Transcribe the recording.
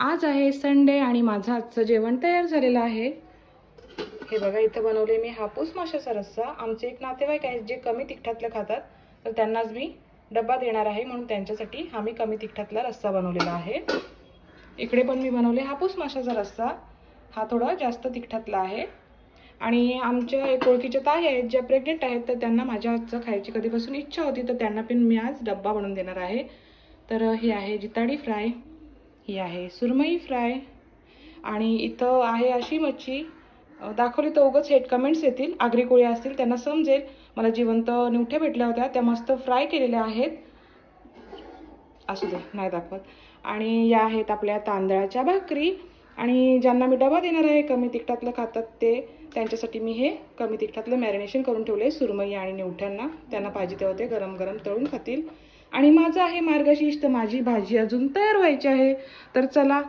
आज आहे संडे आणि माझं आजचं जेवण तयार झालेलं आहे. हे बघा इथं बनवले मी हापूस माशाचा रस्सा आमचे एक नातेवाईक आहेत जे कमी तिखटातलं खातात. तर त्यांनाच मी डब्बा देणार आहे म्हणून त्यांच्यासाठी हा मी कमी तिखटातला रस्सा बनवलेला आहे. इकडे पण मी बनवले हापूस माशाचा रस्सा हा थोडा जास्त तिखटातला आहे. आणि आमच्या एक ओळखीच्या ताई आहेत ज्या प्रेग्नेंट आहेत तर त्यांना माझ्या हातचं खायची कधीपासून इच्छा होती तर त्यांना पण मी आज डब्बा बनवून देणार आहे. तर हे आहे जिताडी फ्राय. ही आहे. सुरमई फ्राय. आणि इथं आहे अशी मच्छी. दाखवली तर उगंच हेट कमेंट्स येतील. आगरी कोळी असतील त्यांना समजेल. मला जिवंत निवठ्या भेटल्या होत्या. त्या मस्त फ्राय केलेल्या आहेत. असू दे नाही दाखवत. आणि या आहेत आपल्या तांदळाच्या भाकरी. आणि ज्यांना मी डबा देणार आहे कमी तिखटातलं खातात ते त्यांच्यासाठी मी हे कमी तिखटातलं मॅरिनेशन करून ठेवले सुरमई आणि निवठ्यांना. त्यांना पाहिजे तेव्हा ते गरम गरम तळून खातील. आणि माझं आहे मार्गशीर्ष तर माझी भाजी अजून तयार व्हायची आहे. तर चला